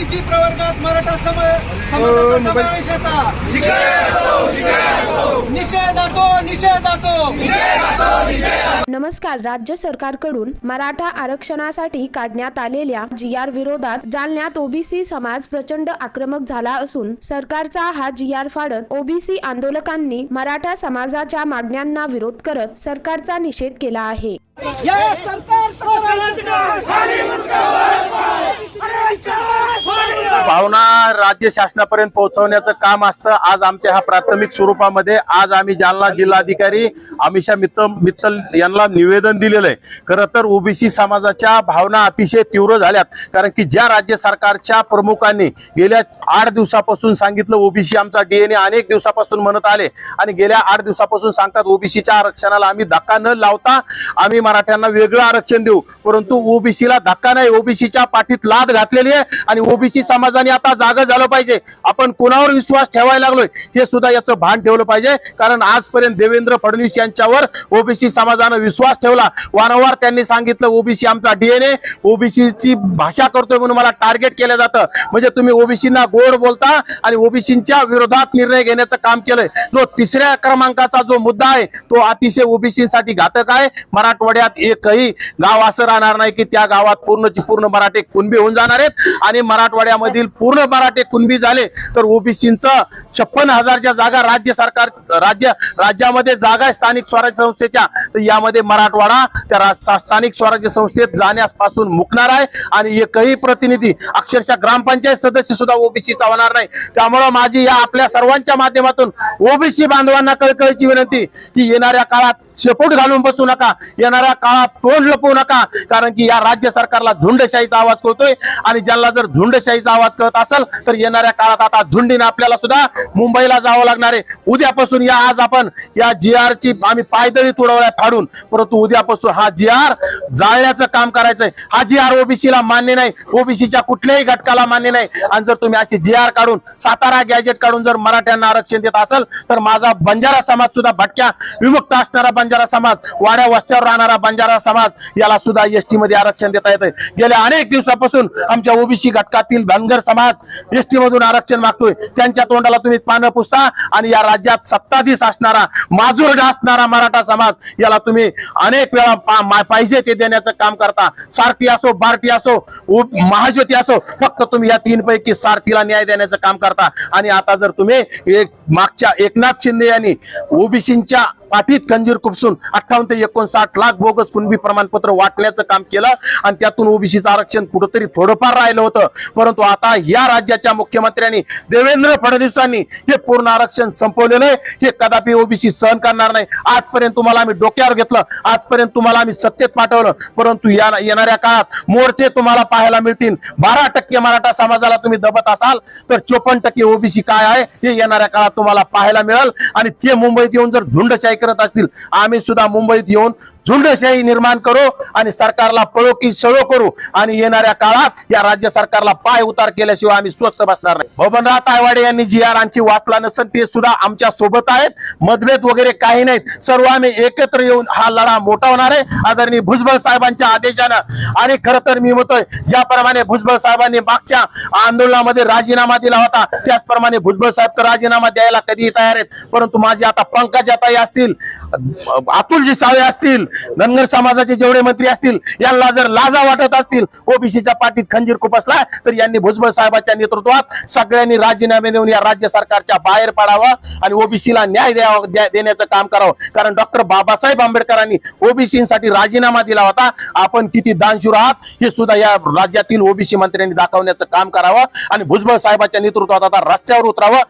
OBC प्रवर्गात मराठा समावेशाचा निषेध असो निषेध असो नमस्कार राज्य सरकारकडून मराठा आरक्षणासाठी काढण्यात आलेल्या जी आर विरोधात जालन्यात ओबीसी समाज प्रचंड आक्रमक झाला असून सरकारचा हा जी आर फाडत ओबीसी आंदोलकांनी मराठा समाजाच्या मागण्यांना विरोध करत सरकारचा निषेध केला आहे. भावना राज्य शासनापर्यंत पोहोचवण्याचं काम असतं. आज आमच्या ह्या प्राथमिक स्वरूपामध्ये आज आम्ही जालना जिल्हाधिकारी अमिषा मित्तल मित्तल यांना निवेदन दिलेलं आहे. खरं तर ओबीसी समाजाच्या भावना अतिशय तीव्र झाल्यात. कारण की ज्या राज्य सरकारच्या प्रमुखांनी गेल्या आठ दिवसापासून सांगितलं ओबीसी आमचा डीएनए अनेक दिवसापासून म्हणत आले. आणि गेल्या आठ दिवसापासून सांगतात ओबीसीच्या आरक्षणाला आम्ही धक्का न लावता आम्ही मराठ्यांना वेगळं आरक्षण देऊ. परंतु ओबीसीला धक्का नाही ओबीसीच्या पाठीत लाद घातलेली आहे आणि ओबीसी समाजाने आता जागा झालं पाहिजे. आपण कुणावर विश्वास ठेवायला लागलोय हे सुद्धा याचं भान ठेवलं पाहिजे. कारण आजपर्यंत देवेंद्र फडणवीस यांच्यावर ओबीसी समाजानं विश्वास ठेवला. वारंवार त्यांनी सांगितलं ओबीसी आमचा डीएनए ओबीसीची भाषा करतोय म्हणून मला टार्गेट केलं जातं. म्हणजे तुम्ही ओबीसींना गोड बोलता आणि ओबीसीच्या विरोधात निर्णय घेण्याचं काम केलंय. जो तिसऱ्या क्रमांकाचा जो मुद्दा आहे तो अतिशय ओबीसीसाठी घातक आहे. मराठवाड्यात एकही गाव असं राहणार नाही की त्या गावात पूर्णची पूर्ण मराठी कुणबी होऊन जाणार. आहेत. आणि मराठवाड्यामधील पूर्ण मराठे कुणबी झाले तर ओबीसीचं छप्पन हजारच्या जागा राज्य सरकार राज्य राज्यामध्ये जागा स्थानिक स्वराज्य संस्थेच्या. यामध्ये मराठवाडा त्या स्थानिक स्वराज्य संस्थेत जाण्यापासून मुकणार आहे. आणि एकही प्रतिनिधी अक्षरशः ग्रामपंचायत सदस्य सुद्धा ओबीसीचा होणार नाही. त्यामुळं माझी या आपल्या सर्वांच्या माध्यमातून ओबीसी बांधवांना कळकळीची विनंती की येणाऱ्या काळात शेपूट घालून बसू नका. येणाऱ्या काळात तोंड लपवू नका. कारण की या राज्य सरकारला झुंडशाहीचा आवाज कळतोय. आणि ज्यांना जर झुंडशाहीचा आवाज कळत असेल तर येणाऱ्या काळात आता झुंडीने आपल्याला सुद्धा मुंबईला जावं लागणार आहे. उद्यापासून या आज आपण या जी आर ची आम्ही पायदळी तुडवल्या फाडून परंतु उद्यापासून हा जी आर जाळण्याचं काम करायचंय. हा जी आर ओबीसीला मान्य नाही. ओबीसीच्या कुठल्याही घटकाला मान्य नाही. आणि जर तुम्ही अशी जी आर काढून सातारा गॅजेट काढून जर मराठ्यांना आरक्षण देत असेल तर माझा बंजारा समाज सुद्धा भटक्या विमुक्त असणारा बंजारा समाज वाड्या वस्त्यावर राहणारा बंजारा समाज याला सुद्धा एसटी मध्ये आरक्षण देता येते गेल्या अनेक दिवसापासून आमच्या ओबीसी घटकातील धनगर समाज एसटी मधून आरक्षण मागतोय. त्यांच्या तोंडाला तुम्ही पानं पुसता आणि या राज्यात सत्ताधीश असणारा माजुरडा असणारा मराठा समाज याला तुम्ही अनेक वेळा पा- पाहिजे ते देण्याचं काम करता. सारथी असो बार्टी असो महाज्योती असो फक्त तुम्ही या तीन पैकी सारथीला न्याय देण्याचं काम करता. आणि आता जर तुम्ही एक मागच्या एकनाथ शिंदे यांनी ओबीसीच्या पाठीत खंजीर खुपसून अठ्ठावन्न ते एकोणसाठ लाख बोगस कुणबी प्रमाणपत्र वाटण्याचं काम केलं आणि त्यातून ओबीसीचं आरक्षण कुठंतरी थोडंफार राहिलं होतं. परंतु आता या राज्याच्या मुख्यमंत्र्यांनी देवेंद्र फडणवीसांनी हे पूर्ण आरक्षण संपवलेलं आहे. हे कदापि ओबीसी सहन करणार नाही. आजपर्यंत तुम्हाला आम्ही डोक्यावर घेतलं. आजपर्यंत तुम्हाला आम्ही सत्तेत पाठवलं. परंतु या येणाऱ्या काळात मोर्चे तुम्हाला पाहायला मिळतील. बारा टक्के मराठा समाजाला तुम्ही दबत असाल तर चोपन्न टक्के ओबीसी काय आहे हे येणाऱ्या काळात तुम्हाला पाहायला मिळेल. आणि ते मुंबईत येऊन जर झुंडशाही करत असतील. आम्ही सुद्धा मुंबईत येऊन झुंडशाही निर्माण करू आणि सरकारला पळो की सळो करू. आणि येणाऱ्या काळात या राज्य सरकारला पाय उतार केल्याशिवाय आम्ही स्वस्त बसणार नाही. बबनराव तायवाडे यांनी जी आर आमची वाचला नसेल ते सुद्धा आमच्यासोबत आहेत. मतभेद वगैरे काही नाहीत. सर्व आम्ही एकत्र येऊन हा लढा मोठा होणार आहे. आदरणीय भुजबळ साहेबांच्या आदेशानं. आणि खरं तर मी म्हणतोय ज्याप्रमाणे भुजबळ साहेबांनी मागच्या आंदोलनामध्ये राजीनामा दिला होता त्याचप्रमाणे भुजबळ साहेब तर राजीनामा द्यायला कधीही तयार आहेत. परंतु माझे आता पंकजाताई असतील अतुलजी सावे असतील धनगर समाजाचे जेवढे मंत्री असतील यांना जर लाजा वाटत असतील ओबीसीच्या पाठीत खंजीर खुपसला तर यांनी भुजबळ साहेबांच्या नेतृत्वात सगळ्यांनी राजीनामे देऊन या राज्य सरकारच्या बाहेर पडावं आणि ओबीसीला न्याय द्यावा देण्याचं काम करावं. कारण डॉक्टर बाबासाहेब आंबेडकरांनी ओबीसीसाठी राजीनामा दिला होता. आपण किती दानशूर आहात हे सुद्धा या राज्यातील ओबीसी मंत्र्यांनी दाखवण्याचं काम करावं आणि भुजबळ साहेबांच्या नेतृत्वात आता रस्त्यावर उतरावं.